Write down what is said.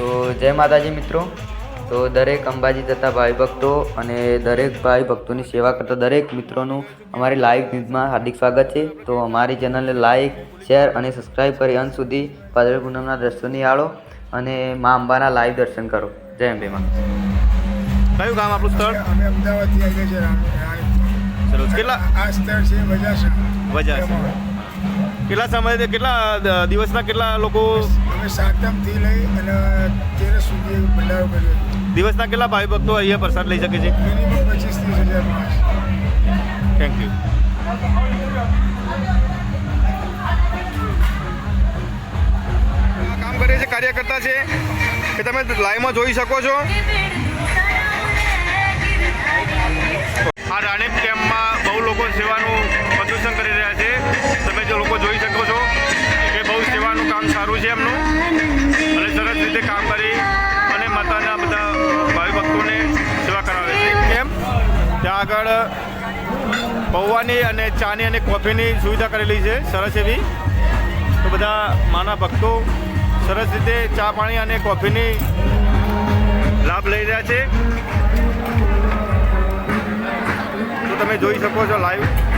તો જય માતાજી મિત્રો. તો દરેક અંબાજી જતા ભાઈ ભક્તો અને દરેક ભાઈ ભક્તોની સેવા કરતા દરેક મિત્રોનું અમારી લાઈવ ન્યૂઝમાં હાર્દિક સ્વાગત છે. તો અમારી ચેનલને લાઈક શેર અને સબસ્ક્રાઈબ કરી અંત સુધી પાદળ પૂનમના દર્શન નિહાળો અને મા અંબાના લાઈવ દર્શન કરો. જય અંબે માં. કયું ગામ આપણું સ્થળ? અમે અમદાવાદથી. કેટલા? આ સ્થળ છે વજાસણ વજાસણ. કેટલા સમય કેટલા દિવસના કેટલા લોકો અમે સાતમથી લઈ અને સુધી ભંડારો કર્યો દિવસના કેટલા ભાઈ ભક્તો અહીંયા પ્રસાદ લઈ શકે છે? મિનિમમ પચીસ ત્રીસ હજાર થેન્ક યુ કામ કરે છે કાર્યકર્તા છે. કે તમે લાઈવમાં જોઈ શકો છો. આ રાણીપ કેમ્પમાં બહુ લોકો સેવાનું પ્રદર્શન કરી રહ્યા છે. તમે જે લોકો જોઈ શકો છો કે બહુ સેવાનું કામ સારું છે એમનું. આગળ પૌવાની અને ચાની અને કોફીની સુવિધા કરેલી છે, સરસ એવી. તો બધા માના ભક્તો સરસ રીતે ચા પાણી અને કોફીની લાભ લઈ રહ્યા છે. તો તમે જોઈ શકો છો લાઈવ